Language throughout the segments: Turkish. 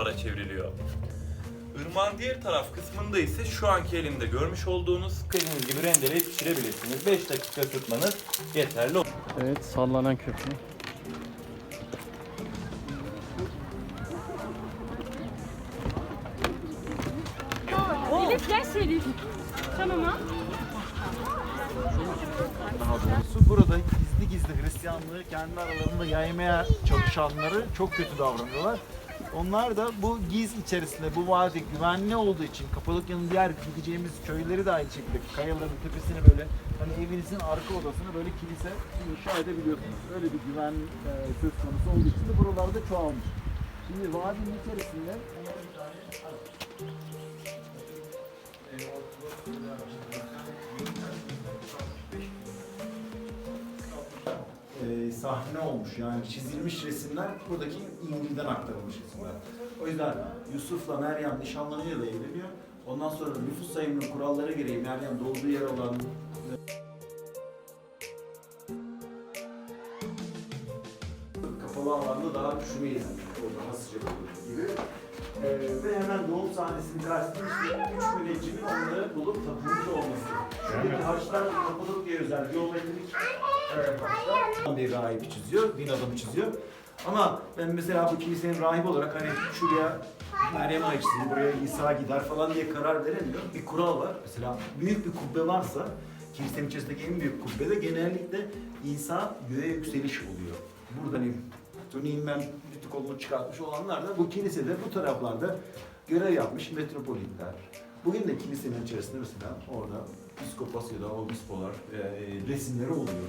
duvara çevriliyor. Irmağın diğer taraf kısmında ise şu anki elimde görmüş olduğunuz istediğiniz gibi rendeleyip pişirebilirsiniz. 5 dakika tutmanız yeterli olur. Evet sallanan köprü. Elif gel Elif. Tamam ha. daha doğrusu burada gizli gizli Hristiyanlığı kendi aralarında yaymaya çalışanları çok kötü davranıyorlar. Onlar da bu giz içerisinde bu vadi güvenli olduğu için Kapadokya'nın diğer gideceğimiz köyleri de aynı şekilde kayaların tepesine böyle hani evinizin arka odasına böyle kilise inşa edebiliyorsunuz. Öyle bir güven e, söz konusu olduğu için de buralarda çoğalmış. Şimdi vadinin içerisinde e, sahne olmuş yani çizilmiş resimler buradaki İncil'den aktarılmış resimler. O yüzden Yusuf'la Meryem nişanlanıyor ve evleniyor. Ondan sonra nüfus sayımının kuralları gereği Meryem doğduğu yer olan daha üşümeyiz. O daha sıcak olur gibi. Ee, ve hemen doğum sahnesinin karşısında işte üç müneccinin onları bulup tapınmış olması. Şuradaki harçlar Kapadokya'ya özel geometrik harçlar. Bir rahip çiziyor, din adamı çiziyor. Ama ben mesela bu kilisenin rahibi olarak hani şuraya Meryem Ağa çizeyim, buraya İsa gider falan diye karar veremiyor. Bir kural var. Mesela büyük bir kubbe varsa kilisenin içerisindeki en büyük kubbede genellikle İsa göğe yükseliş oluyor. Burada hani Bütün kolunu çıkartmış olanlar da bu kilisede bu taraflarda görev yapmış metropolitler. Bugün de kilisenin içerisinde mesela orada piskopos ya da obispolar e, resimleri oluyor.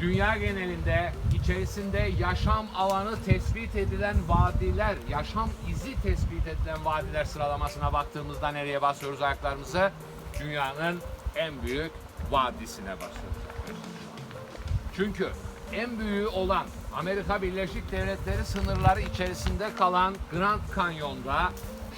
Dünya genelinde içerisinde yaşam alanı tespit edilen vadiler, yaşam izi tespit edilen vadiler sıralamasına baktığımızda nereye basıyoruz ayaklarımızı? Dünyanın en büyük vadisine basıyoruz. Çünkü en büyüğü olan Amerika Birleşik Devletleri sınırları içerisinde kalan Grand Canyon'da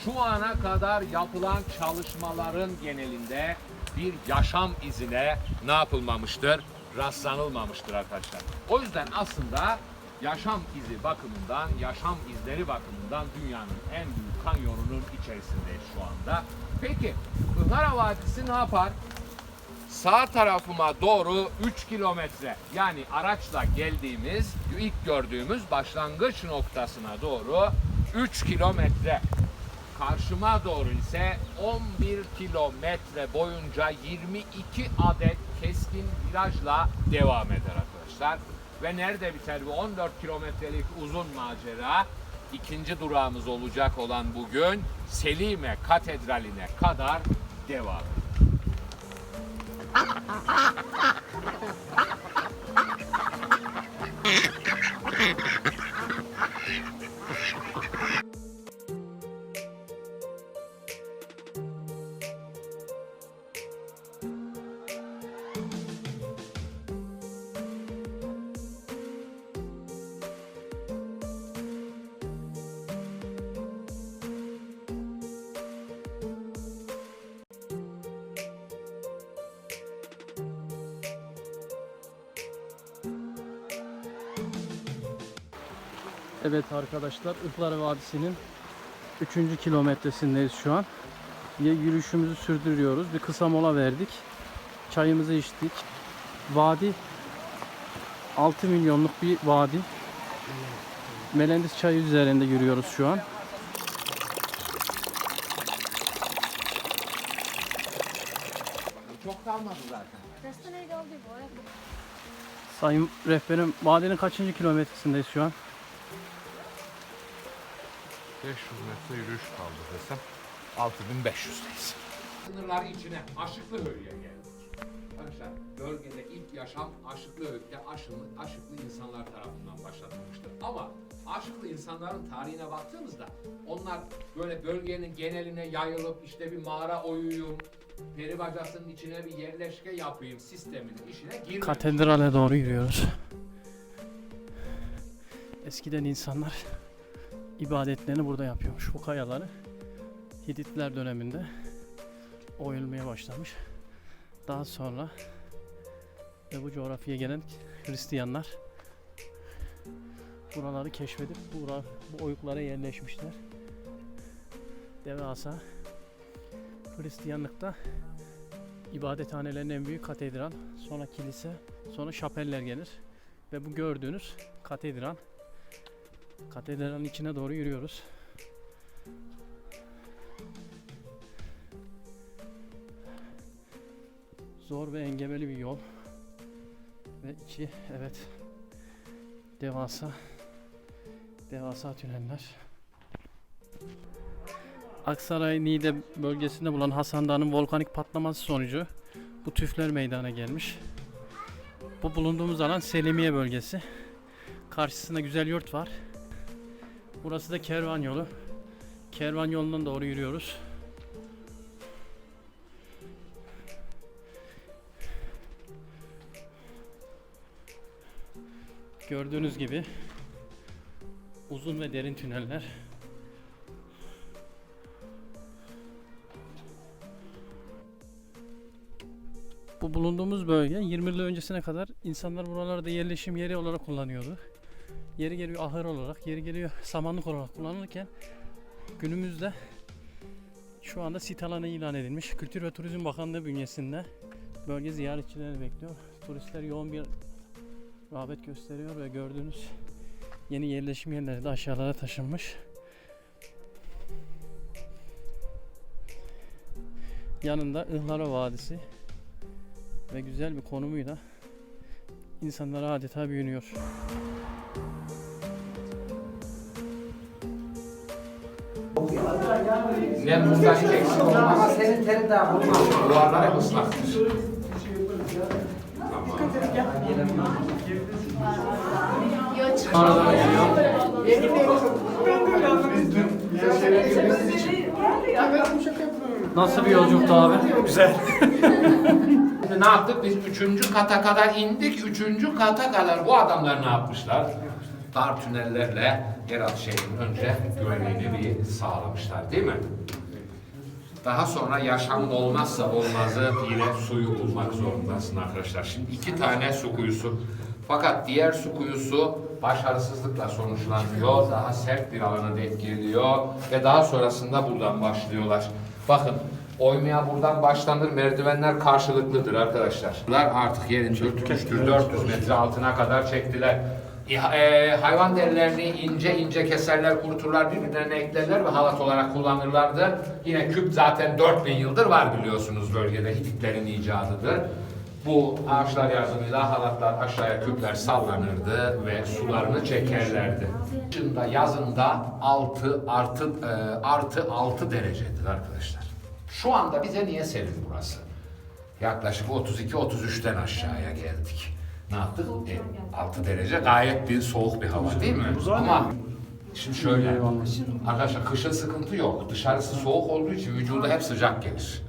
şu ana kadar yapılan çalışmaların genelinde bir yaşam izine ne yapılmamıştır? Rastlanılmamıştır arkadaşlar. O yüzden aslında yaşam izi bakımından, yaşam izleri bakımından dünyanın en büyük kanyonunun içerisindeyiz şu anda. Peki Ihlara Vadisi ne yapar? sağ tarafıma doğru 3 kilometre yani araçla geldiğimiz ilk gördüğümüz başlangıç noktasına doğru 3 kilometre karşıma doğru ise 11 kilometre boyunca 22 adet keskin virajla devam eder arkadaşlar. Ve nerede biter bu 14 kilometrelik uzun macera? İkinci durağımız olacak olan bugün Selime Katedrali'ne kadar devam eder. Evet arkadaşlar Ihlara Vadisi'nin 3. kilometresindeyiz şu an. Yine Yürüyüşümüzü sürdürüyoruz. Bir kısa mola verdik. Çayımızı içtik. Vadi 6 milyonluk bir vadi. Melendis çayı üzerinde yürüyoruz şu an. Çok kalmadı zaten. Sayın rehberim vadinin kaçıncı kilometresindeyiz şu an? 500 metre yürüyüş kaldı desem 6500'deyiz. Sınırları içine Aşıklı Höyü'ye geldik. Arkadaşlar bölgede ilk yaşam Aşıklı Öğüt'te aşıklı, aşıklı insanlar tarafından başlatılmıştır. Ama aşıklı insanların tarihine baktığımızda onlar böyle bölgenin geneline yayılıp işte bir mağara oyuyum, peri bacasının içine bir yerleşke yapayım sisteminin işine girmemiş. Katedrale doğru yürüyoruz. Eskiden insanlar ibadetlerini burada yapıyormuş. Bu kayaları Hititler döneminde oyulmaya başlamış. Daha sonra ve bu coğrafyaya gelen Hristiyanlar buraları keşfedip bura, bu oyuklara yerleşmişler. Devasa Hristiyanlıkta ibadethanelerin en büyük katedral, sonra kilise, sonra şapeller gelir. Ve bu gördüğünüz katedral. Katedralin içine doğru yürüyoruz. Zor ve engebeli bir yol. Ve içi evet devasa devasa tüneller. Aksaray Niğde bölgesinde bulunan Hasan Dağı'nın volkanik patlaması sonucu bu tüfler meydana gelmiş. Bu bulunduğumuz alan Selimiye bölgesi. Karşısında güzel yurt var. Burası da kervan yolu. Kervan yolundan doğru yürüyoruz. Gördüğünüz gibi uzun ve derin tüneller. Bu bulunduğumuz bölge 20 yıl öncesine kadar insanlar buralarda yerleşim yeri olarak kullanıyordu. Yeri geliyor ahır olarak, yeri geliyor samanlık olarak kullanılırken günümüzde şu anda sit alanı ilan edilmiş. Kültür ve Turizm Bakanlığı bünyesinde bölge ziyaretçilerini bekliyor. Turistler yoğun bir rağbet gösteriyor ve gördüğünüz yeni yerleşim yerleri de aşağılara taşınmış. Yanında Ihlara Vadisi ve güzel bir konumuyla insanlara adeta büyünüyor. Ne buradan hiç eksik olmaz. Ama senin terin daha bulmaz. Duvarlar hep ıslaktır. Geliyor. Nasıl bir yolculuktu abi? Şimdi ne yaptık? Biz üçüncü kata kadar indik. Üçüncü kata kadar bu adamlar ne yapmışlar? Dar tünellerle yeraltı şehrinin önce güvenliğini bir sağlamışlar değil mi? Daha sonra yaşamın olmazsa olmazı yine suyu bulmak zorundasın arkadaşlar. Şimdi iki tane su kuyusu. Fakat diğer su kuyusu başarısızlıkla sonuçlanıyor. Daha sert bir alana denk geliyor ve daha sonrasında buradan başlıyorlar. Bakın oymaya buradan başlanır. Merdivenler karşılıklıdır arkadaşlar. Bunlar artık yerin dürtmüştür. 400 metre altına kadar çektiler. İha- e, hayvan derilerini ince ince keserler, kuruturlar, birbirlerine eklerler ve halat olarak kullanırlardı. Yine küp zaten 4000 yıldır var biliyorsunuz bölgede Hititlerin icadıdır. Bu ağaçlar yardımıyla halatlar aşağıya küpler sallanırdı ve sularını çekerlerdi. Kışında yazında 6 artı e, artı 6 derecedir arkadaşlar. Şu anda bize niye serin burası? Yaklaşık 32-33'ten aşağıya geldik. Ne yaptık? E, 6 derece gayet bir soğuk bir hava değil mi? Ama şimdi şöyle, arkadaşlar kışın sıkıntı yok. Dışarısı soğuk olduğu için vücuda hep sıcak gelir.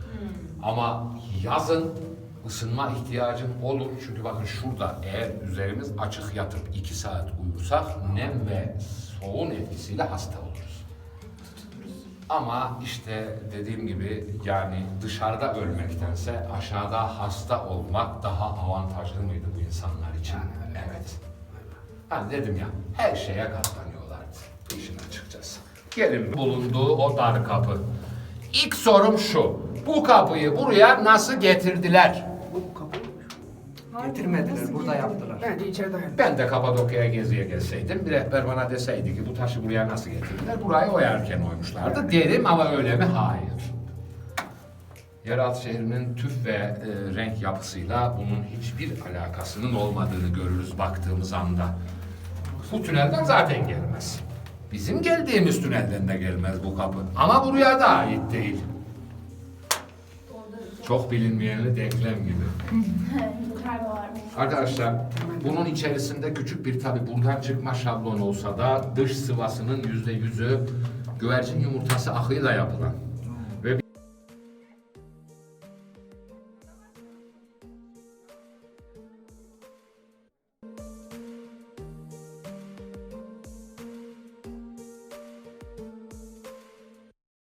Ama yazın ısınma ihtiyacın olur. Çünkü bakın şurada eğer üzerimiz açık yatıp 2 saat uyursak nem ve soğuğun etkisiyle hasta oluruz. Ama işte dediğim gibi yani dışarıda ölmektense aşağıda hasta olmak daha avantajlı mıydı bu insanlar için? Evet. Ben dedim ya her şeye katlanıyorlardı işin açıkçası. Gelin bulunduğu o dar kapı. İlk sorum şu. Bu kapıyı buraya nasıl getirdiler? Getirmediler, burada yaptılar. Bence içeride yaptılar. Ben de Kapadokya'ya geziye gelseydim bir rehber bana deseydi ki bu taşı buraya nasıl getirdiler? Burayı oyarken oymuşlardı derim ama öyle mi? Hayır. Yeraltı şehrinin tüf ve e, renk yapısıyla bunun hiçbir alakasının olmadığını görürüz baktığımız anda. Bu tünelden zaten gelmez. Bizim geldiğimiz tünelden de gelmez bu kapı. Ama buraya da ait değil. Çok bilinmeyenli denklem gibi. Yukarıda var. Arkadaşlar bunun içerisinde küçük bir tabi buradan çıkma şablon olsa da dış sıvasının yüzde yüzü güvercin yumurtası akıyla yapılan